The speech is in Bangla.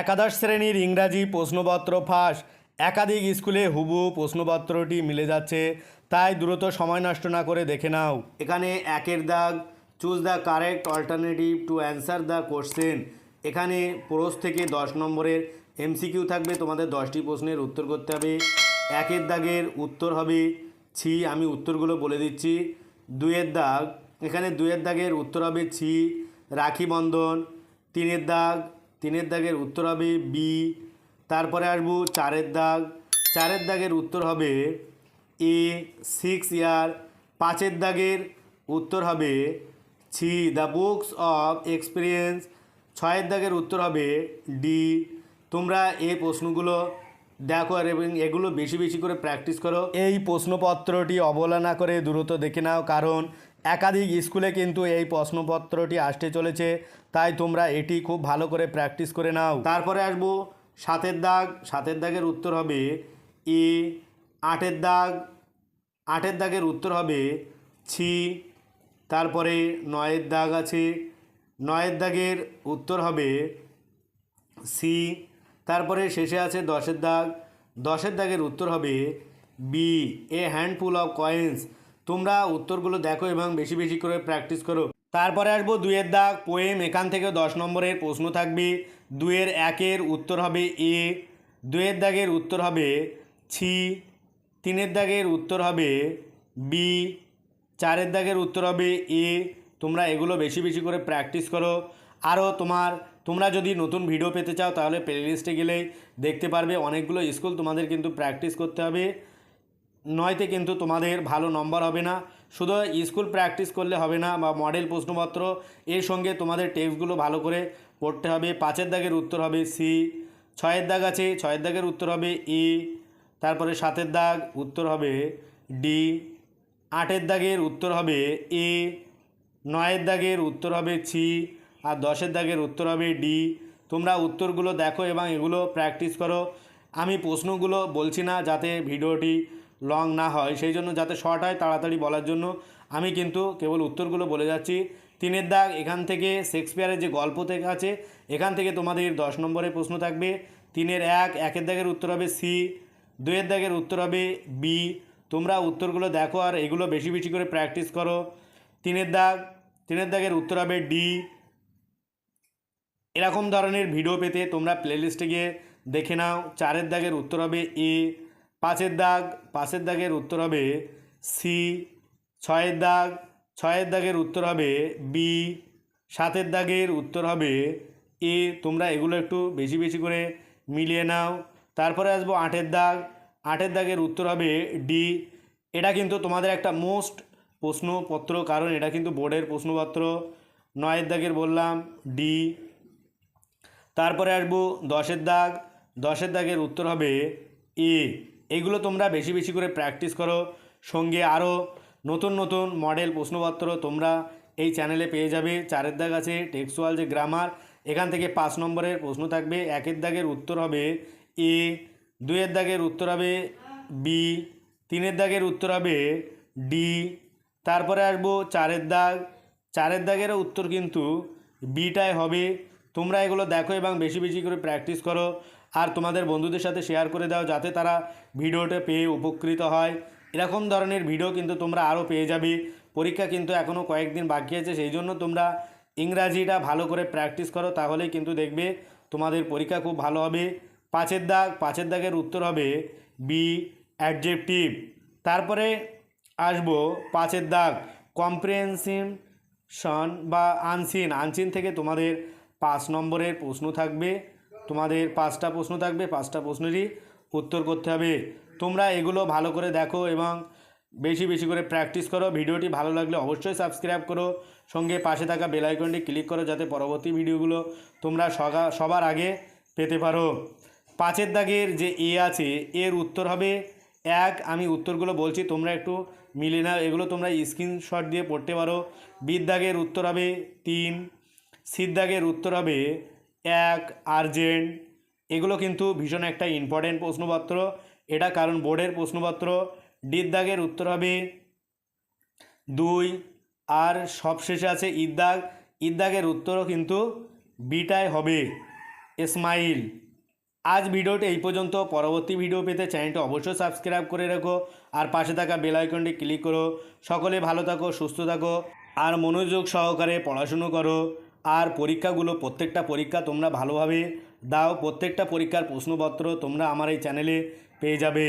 একাদশ শ্রেণির ইংরাজি প্রশ্নপত্র ফাঁস। একাধিক স্কুলে হুবু প্রশ্নপত্রটি মিলে যাচ্ছে। তাই দ্রুত সময় নষ্ট না করে দেখে নাও। এখানে একের দাগ, choose the correct alternative to answer the question. এখানে পোরস থেকে দশ নম্বরের এমসিকিউ থাকবে, তোমাদের দশটি প্রশ্নের উত্তর করতে হবে। একের দাগের উত্তর হবে, ছি, আমি উত্তরগুলো বলে দিচ্ছি। দুয়ের দাগ, এখানে দুয়ের দাগের উত্তর হবে ছি, রাখি বন্ধন। তিনের দাগ তিনের দাগের উত্তর হবে বি, তারপরে আসব চারের দাগ। চারের দাগের উত্তর হবে এ সিক্স ইয়ার। পাঁচের দাগের উত্তর হবে ছি দ্য বুকস অফ এক্সপিরিয়েন্স। ছয়ের দাগের উত্তর হবে ডি। তোমরা এই প্রশ্নগুলো দেখো আর এবং এগুলো বেশি বেশি করে প্র্যাকটিস করো। এই প্রশ্নপত্রটি অবহেলা না করে দ্রুত দেখে নাও, কারণ একাধিক স্কুলে কিন্তু এই প্রশ্নপত্রটি আসতে চলেছে। তাই তোমরা এটি খুব ভালো করে প্র্যাকটিস করে নাও। তারপরে আসব সাতের দাগ। সাতের দাগের উত্তর হবে এ আটের দাগ। আটের দাগের উত্তর হবে ছি। তারপরে নয়ের দাগ আছে। নয়ের দাগের উত্তর হবে সি। তারপরে শেষে আছে দশের দাগ। দশের দাগের উত্তর হবে B. A handful of coins. তোমরা উত্তরগুলো দেখো এবং বেশি বেশি করে প্র্যাকটিস করো। তারপরে আসব দুয়ের দাগ পোয়েম এখান থেকে দশ নম্বরের প্রশ্ন থাকবে। দুইয়ের একের উত্তর হবে এ দুয়ের দাগের উত্তর হবে ছি, তিনের দাগের উত্তর হবে বি, চারের দাগের উত্তর হবে এ। তোমরা এগুলো বেশি বেশি করে প্র্যাকটিস করো। আরও তোমার, তোমরা যদি নতুন ভিডিও পেতে চাও তাহলে প্লেলিস্টে গেলেই দেখতে পারবে, অনেকগুলো স্কুল তোমাদের কিন্তু প্র্যাকটিস করতে হবে। নয়তে কিন্তু তোমাদের ভালো নম্বর হবে না। শুধু স্কুল প্র্যাকটিস করলে হবে না বা মডেল প্রশ্নপত্র, এর সঙ্গে তোমাদের টেক্সটগুলো ভালো করে পড়তে হবে। পাঁচের দাগের উত্তর হবে সি ছয়ের দাগ আছে, ছয়ের দাগের উত্তর হবে ই তারপরে সাতের দাগ উত্তর হবে ডি আটের দাগের উত্তর হবে এ নয়ের দাগের উত্তর হবে ছি আর দশের দাগের উত্তর হবে ডি তোমরা উত্তরগুলো দেখো এবং এগুলো প্র্যাকটিস করো। আমি প্রশ্নগুলো বলছি না যাতে ভিডিওটি লং না হয়। সেই জন্য যাতে শর্ট হয়, তাড়াতাড়ি বলার জন্য আমি কিন্তু কেবল উত্তরগুলো বলে যাচ্ছি। তিনের দাগ, এখান থেকে শেক্সপিয়ারের যে গল্প থেকে আছে, এখান থেকে তোমাদের দশ নম্বরের প্রশ্ন থাকবে। তিনের এক, একের দাগের উত্তর হবে সি দুয়ের দাগের উত্তর হবে বি। তোমরা উত্তরগুলো দেখো আর এগুলো বেশি বেশি করে প্র্যাকটিস করো। তিনের দাগ, তিনের দাগের উত্তর হবে ডি। এরকম ধরনের ভিডিও পেতে তোমরা প্লেলিস্টে গিয়ে দেখে নাও। চারের দাগের উত্তর হবে এ। পাঁচের দাগ, পাঁচের দাগের উত্তর হবে সি, ছয়ের দাগ, ছয়ের দাগের উত্তর হবে বি, সাতের দাগের উত্তর হবে এ। তোমরা এগুলো একটু বেশি বেশি করে মিলিয়ে নাও। তারপরে আসব আটের দাগ। আটের দাগের উত্তর হবে ডি। এটা কিন্তু তোমাদের একটা মোস্ট প্রশ্নপত্র, কারণ এটা কিন্তু বোর্ডের প্রশ্নপত্র। নয়ের দাগের বললাম, ডি। তারপরে আসব দশের দাগ। দশের দাগের উত্তর হবে এ। এগুলো তোমরা বেশি বেশি করে প্র্যাকটিস করো। সঙ্গে আরও নতুন নতুন মডেল প্রশ্নপত্র তোমরা এই চ্যানেলে পেয়ে যাবে। চারের দাগ আছে টেক্সুয়াল যে গ্রামার এখান থেকে পাঁচ নম্বরের প্রশ্ন থাকবে। একের দাগের উত্তর হবে এ, দুইয়ের দাগের উত্তর হবে বি, তিনের দাগের উত্তর হবে ডি। তারপরে আসব চারের দাগ। চারের দাগেরও উত্তর কিন্তু বিটাই হবে। তোমরা এগুলো দেখো এবং বেশি বেশি করে প্র্যাকটিস করো। আর তোমাদের বন্ধুদের সাথে শেয়ার করে দাও যাতে তারা ভিডিওটা পেয়ে উপকৃত হয়। এরকম ধরনের ভিডিও কিন্তু তোমরা আরও পেয়ে যাবে। পরীক্ষা কিন্তু এখনও কয়েকদিন বাকি আছে, সেই জন্য তোমরা ইংরাজিটা ভালো করে প্র্যাকটিস করো, তাহলেই কিন্তু দেখবে তোমাদের পরীক্ষা খুব ভালো হবে। পাঁচের দাগ, পাঁচের দাগের উত্তর হবে বি অ্যাডজেক্টিভ তারপরে আসব পাঁচের দাগ কম্প্রিহেনশন বা আনসিন আনসিন থেকে তোমাদের পাঁচ নম্বরের প্রশ্ন থাকবে। তোমাদের পাঁচটা প্রশ্ন থাকবে, পাঁচটা প্রশ্নেরই উত্তর করতে হবে। তোমরা এগুলো ভালো করে দেখো এবং বেশি বেশি করে প্র্যাকটিস করো। ভিডিওটি ভালো লাগলে অবশ্যই সাবস্ক্রাইব করো। সঙ্গে পাশে থাকা বেল আইকনটি ক্লিক করো যাতে পরবর্তী ভিডিওগুলো তোমরা সবার আগে পেতে পারো। পাঁচের দাগের যে এ আছে, এর উত্তর হবে এক। আমি উত্তরগুলো বলছি, তোমরা একটু মিলে নাও। এগুলো তোমরা স্ক্রিনশট দিয়ে পড়তে পারো। বিদ্যাগের উত্তর হবে তিন। সিদ্ধাগের উত্তর হবে এক, আর্জেন্ট, এগুলো কিন্তু ভীষণ একটা ইম্পর্টেন্ট প্রশ্নপত্র। এটা কারণ বোর্ডের প্রশ্নপত্র। ডিদ্দাগের উত্তর হবে দুই, আর সবশেষে আছে ইদ্দাগ ইদ্দাগের উত্তরও কিন্তু বিটাই হবে। স্মাইল আজ ভিডিওটি এই পর্যন্ত। পরবর্তী ভিডিও পেতে চ্যানেলটি অবশ্যই সাবস্ক্রাইব করে রাখো। আর পাশে থাকা বেল আইকনটি ক্লিক করো। সকলে ভালো থাকো, সুস্থ থাকো। আর মনোযোগ সহকারে পড়াশুনো করো। আর পরীক্ষাগুলো, প্রত্যেকটা পরীক্ষা তোমরা ভালোভাবে দাও। প্রত্যেকটা পরীক্ষার প্রশ্নপত্র তোমরা আমার এই চ্যানেলে পেয়ে যাবে।